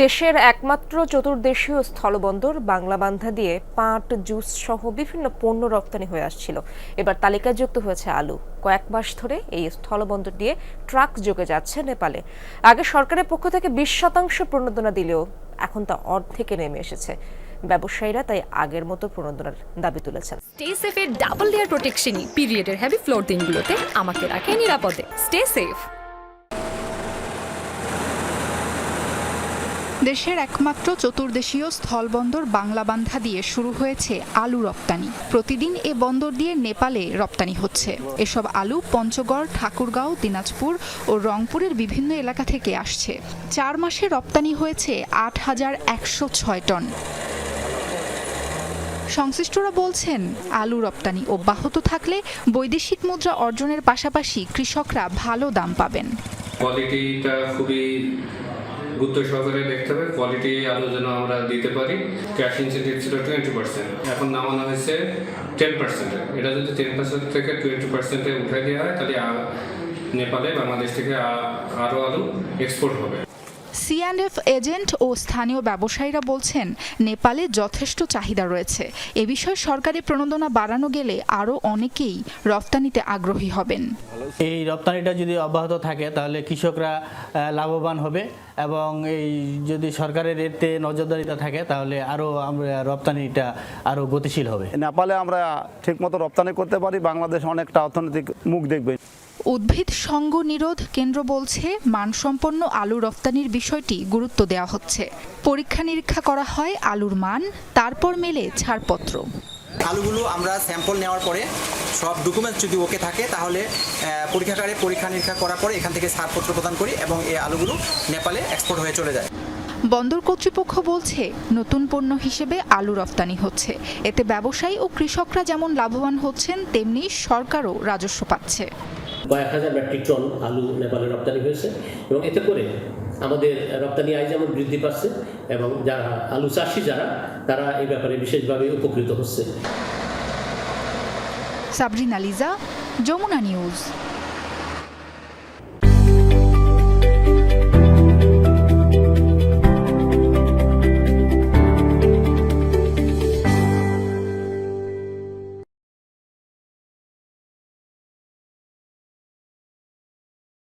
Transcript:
দেশের একমাত্র চতুর্দেশীয় স্থলবন্দর বাংলাবান্ধা দিয়ে পাট, জুস সহ বিভিন্ন পণ্য রপ্তানি হয়ে আসছিল। এবার তালিকাযুক্ত হয়েছে আলু। কয়েক মাস ধরে এই স্থলবন্দর দিয়ে ট্রাক যোগে যাচ্ছে নেপালে। আগে সরকারের পক্ষ থেকে বিশ শতাংশ প্রণোদনা দিলেও এখন তা অর্ধেকে নেমে এসেছে। ব্যবসায়ীরা তাই আগের মতো প্রণোদনার দাবি তুলেছেন। স্টে সেফের ডাবল লেয়ার প্রোটেকশনই পিরিয়ডের হেভি ফ্লোর দিনগুলোতে আমাকে রাখে নিরাপদে। Stay safe. দেশের একমাত্র চতুর্দেশীয় স্থলবন্দর বাংলাবান্ধা দিয়ে শুরু হয়েছে আলু রপ্তানি। প্রতিদিন এ বন্দর দিয়ে নেপালে রপ্তানি হচ্ছে। এসব আলু পঞ্চগড়, ঠাকুরগাঁও, দিনাজপুর ও রংপুরের বিভিন্ন এলাকা থেকে আসছে। চার মাসে রপ্তানি হয়েছে আট হাজার একশো ছয় টন। সংশ্লিষ্টরা বলছেন, আলু রপ্তানি অব্যাহত থাকলে বৈদেশিক মুদ্রা অর্জনের পাশাপাশি কৃষকরা ভালো দাম পাবেন। কোয়ালিটিটা খুবই গুরুত্ব সহকারে দেখতে হবে কোয়ালিটি আরও যেন আমরা দিতে পারি। ক্যাশ ইনসেন্টিভ ছিল টোয়েন্টি পার্সেন্ট এখন নামানো হয়েছে টেন পার্সেন্টে এটা যদি টেন পার্সেন্ট থেকে টোয়েন্টি পার্সেন্টে উঠে দেওয়া হয়, তাহলে নেপালে বাংলাদেশ থেকে আরও আলু এক্সপোর্ট হবে। সিঅ্যান্ডএফ এজেন্ট ও স্থানীয় ব্যবসায়ীরা বলছেন নেপালে যথেষ্ট চাহিদা রয়েছে। এ বিষয়ে সরকারি প্রণোদনা বাড়ানো গেলে আরও অনেকেই রফতানিতে আগ্রহী হবেন। এই রপ্তানিটা যদি অব্যাহত থাকে তাহলে কৃষকরা লাভবান হবে এবং এই যদি সরকারের এতে নজরদারিতা থাকে তাহলে আরও আমরা রপ্তানিটা আরও গতিশীল হবে। নেপালে আমরা ঠিকমতো রপ্তানি করতে পারি বাংলাদেশ অনেকটা অর্থনৈতিক মুখ দেখবে। উদ্ভিদ সঙ্গ নিরোধ কেন্দ্র বলছে মানসম্পন্ন আলু রফতানির বিষয়টি গুরুত্ব দেওয়া হচ্ছে। পরীক্ষা নিরীক্ষা করা হয় আলুর মান তারপর মেলে ছাড়পত্র। আলুগুলো আমরা স্যাম্পল নেওয়ার পরে সব ডকুমেন্টস যদি ওকে থাকে তাহলে আহ, পরীক্ষাগারে পরীক্ষা নিরীক্ষা করার পরে এখান থেকে ছাড়পত্র প্রদান করি এবং এই আলুগুলো নেপালে এক্সপোর্ট হয়ে চলে যায়। বন্দর কর্তৃপক্ষ বলছে নতুন পণ্য হিসেবে আলু রফতানি হচ্ছে। এতে ব্যবসায়ী ও কৃষকরা যেমন লাভবান হচ্ছেন তেমনি সরকারও রাজস্ব পাচ্ছে। কয়েক হাজার মেট্রিক টন আলু নেপালে রপ্তানি হয়েছে এবং এতে করে আমাদের রপ্তানি আয় যেমন বৃদ্ধি পাচ্ছে এবং যারা আলু চাষি যারা, তারা এই ব্যাপারে বিশেষভাবে উপকৃত হচ্ছে। সাবরিনা লিজা যমুনা নিউজ।